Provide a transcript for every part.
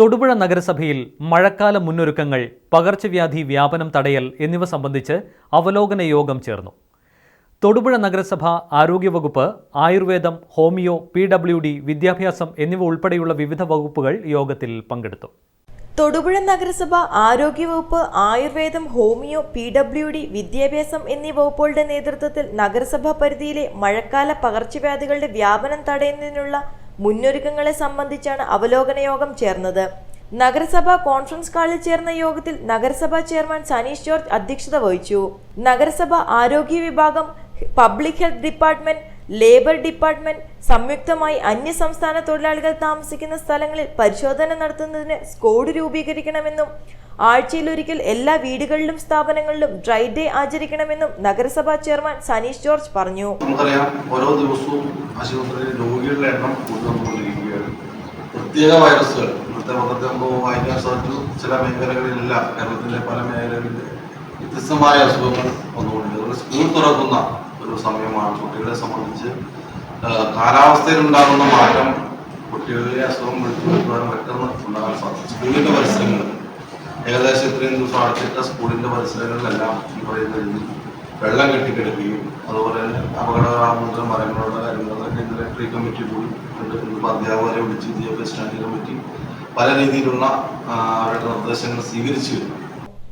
തൊടുപുഴ നഗരസഭയിൽ മഴക്കാല മുന്നൊരുക്കങ്ങൾ പകർച്ചവ്യാധി വ്യാപനം തടയൽ എന്നിവ സംബന്ധിച്ച് അവലോകന യോഗം ചേർന്നു. തൊടുപുഴ നഗരസഭ ആരോഗ്യവകുപ്പ് ആയുർവേദം ഹോമിയോ പി ഡബ്ല്യു ഡി വിദ്യാഭ്യാസം എന്നിവ ഉൾപ്പെടെയുള്ള വിവിധ വകുപ്പുകൾ യോഗത്തിൽ പങ്കെടുത്തു. തൊടുപുഴ നഗരസഭ ആരോഗ്യവകുപ്പ് ആയുർവേദം ഹോമിയോ പി ഡബ്ല്യു ഡി വിദ്യാഭ്യാസം എന്നീ വകുപ്പുകളുടെ നേതൃത്വത്തിൽ നഗരസഭാ പരിധിയിലെ മഴക്കാല പകർച്ചവ്യാധികളുടെ വ്യാപനം തടയുന്നതിനുള്ള മുന്നൊരുക്കങ്ങളെ സംബന്ധിച്ചാണ് അവലോകന യോഗം ചേർന്നത്. നഗരസഭ കോൺഫറൻസ് ഹാളിൽ ചേർന്ന യോഗത്തിൽ നഗരസഭാ ചെയർമാൻ സനീഷ് ജോർജ് അധ്യക്ഷത വഹിച്ചു. നഗരസഭ ആരോഗ്യ വിഭാഗം public health department labour department സംയുക്തമായി അന്യ സംസ്ഥാന തൊഴിലാളികൾ താമസിക്കുന്ന സ്ഥലങ്ങളിൽ പരിശോധന നടത്തുന്നതിന് സ്കോഡ് രൂപീകരിക്കണമെന്നും ആഴ്ചയിലൊരിക്കൽ എല്ലാ വീടുകളിലും സ്ഥാപനങ്ങളിലും ഡ്രൈ ഡേ ആചരിക്കണമെന്നും നഗരസഭാ ചെയർമാൻ സനീഷ് ജോർജ് പറഞ്ഞു. ഓരോ ദിവസവും രോഗികളുടെ എണ്ണം വൈറസുകൾ സാധിച്ചു. ചില വ്യത്യസ്തമായ അസുഖങ്ങൾ വന്നുകൊണ്ട് ഒരു സ്കൂൾ തുറക്കുന്ന ഒരു സമയമാണ് കുട്ടികളെ സംബന്ധിച്ച്. കാലാവസ്ഥയിലുണ്ടാകുന്ന മാറ്റം കുട്ടികളിലെ അസുഖം വിളിച്ചു വരുത്താൻ പെട്ടെന്ന് ഉണ്ടാകാൻ സാധിക്കും സ്കൂളിന്റെ പരിസരങ്ങൾ ഏകദേശം ഇത്രയും ദിവസം അടച്ചിട്ട സ്കൂളിന്റെ പരിസരങ്ങളിലെല്ലാം ഈ പറയുന്ന രീതിയിൽ വെള്ളം കെട്ടിക്കിടക്കുകയും അതുപോലെ തന്നെ അപകടകാരണങ്ങളുടെ മരങ്ങളുടെ കാര്യങ്ങളൊക്കെ ഇന്നലെ ട്രീ കമ്മിറ്റി കൂടി ഉണ്ട് ഇന്നിപ്പോൾ അധ്യാപകരെ വിളിച്ച് വിദ്യാഭ്യാസ സ്റ്റാൻഡിംഗ് കമ്മിറ്റി പല രീതിയിലുള്ള അവരുടെ നിർദ്ദേശങ്ങൾ സ്വീകരിച്ചു വരുന്നു.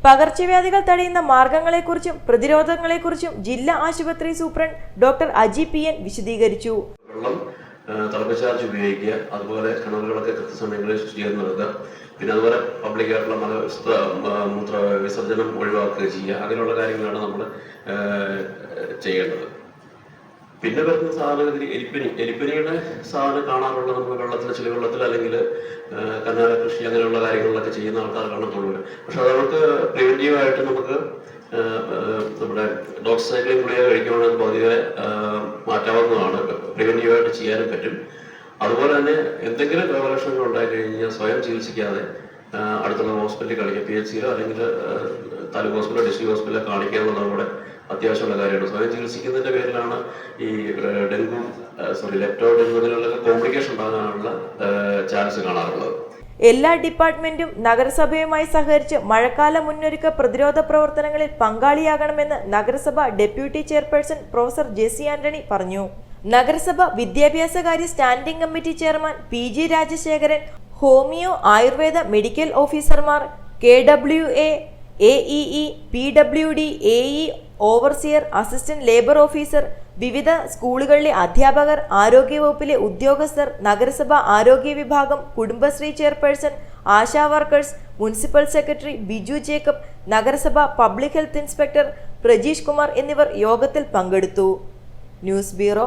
പകർച്ചവ്യാധികൾ തടയുന്ന മാർഗങ്ങളെക്കുറിച്ചും പ്രതിരോധങ്ങളെക്കുറിച്ചും ജില്ലാ ആശുപത്രി superintendent doctor Aji P N വിശദീകരിച്ചു. വെള്ളം ചാർജ് ഉപയോഗിക്കുക. അതുപോലെ കിണറുകളൊക്കെ കൃത്യസമയങ്ങളിൽ ശുചീകരണം നടത്തുക പിന്നെ അതുപോലെ പബ്ലിക് ആയിട്ടുള്ള മല മൂത്ര വിസർജനം ഒഴിവാക്കുക ചെയ്യുക. അങ്ങനെയുള്ള കാര്യങ്ങളാണ് നമ്മൾ ചെയ്യേണ്ടത്. പിന്നെ വരുന്ന സാധനം ഇതിൽ എലിപ്പനി എലിപ്പനിയുടെ സാധനം കാണാറുള്ള നമ്മൾ വെള്ളത്തിൽ ചെളി വെള്ളത്തിൽ അല്ലെങ്കിൽ കന്നാല കൃഷി അങ്ങനെയുള്ള കാര്യങ്ങളിലൊക്കെ ചെയ്യുന്ന ആൾക്കാർ കാണത്തുള്ളൂ പക്ഷെ അതവർക്ക് പ്രിവെന്റീവ് ആയിട്ട് നമുക്ക് നമ്മുടെ ഡോക്സൈക്ലിൻ ഗുളിക കഴിക്കുകയാണെങ്കിൽ പതിവെ മാറ്റാവുന്നതാണ്. പ്രിവെന്റീവായിട്ട് ചെയ്യാനും പറ്റും. അതുപോലെ തന്നെ എന്തെങ്കിലും രോഗലക്ഷണങ്ങൾ ഉണ്ടായി കഴിഞ്ഞാൽ സ്വയം ചികിത്സിക്കാതെ അടുത്തുള്ള ഹോസ്പിറ്റലിൽ കാണിക്കുക പി എച്ച് സിയിലോ അല്ലെങ്കിൽ താലൂക്ക് ഹോസ്പിറ്റലോ ഡിസ്ട്രിക്ട് ഹോസ്പിറ്റലിലോ കാണിക്കുക എന്നുള്ളത് കൂടെ അത്യാവശ്യമുള്ള കാര്യമാണ്. സ്വയം ചികിത്സിക്കുന്നതിന്റെ പേരിലാണ് ഈ ഡെങ്കു സോറി ലെപ്റ്റോ ഡെങ്കു അതിനുള്ള കോംപ്ലിക്കേഷൻ ഉണ്ടാകാനുള്ള ചാൻസ് കാണാറുള്ളത്. എല്ലാ ഡിപ്പാർട്ട്മെന്റും നഗരസഭയുമായി സഹകരിച്ച് മഴക്കാല മുന്നൊരുക്ക പ്രതിരോധ പ്രവർത്തനങ്ങളിൽ പങ്കാളിയാകണമെന്ന് നഗരസഭ deputy chairperson professor Jessy Antony പറഞ്ഞു. നഗരസഭ വിദ്യാഭ്യാസകാര്യ standing committee chairman P G Rajasekharan homeo Ayurveda medical ഓഫീസർമാർ K W A A E E P W D A E overseer assistant labour officer വിവിധ സ്കൂളുകളിലെ അധ്യാപകർ ആരോഗ്യവകുപ്പിലെ ഉദ്യോഗസ്ഥർ നഗരസഭ ആരോഗ്യ വിഭാഗം Kudumbashree chairperson ASHA workers municipal secretary Biju Jacob നഗരസഭ public health inspector Prajeesh Kumar എന്നിവർ യോഗത്തിൽ പങ്കെടുത്തു. News bureau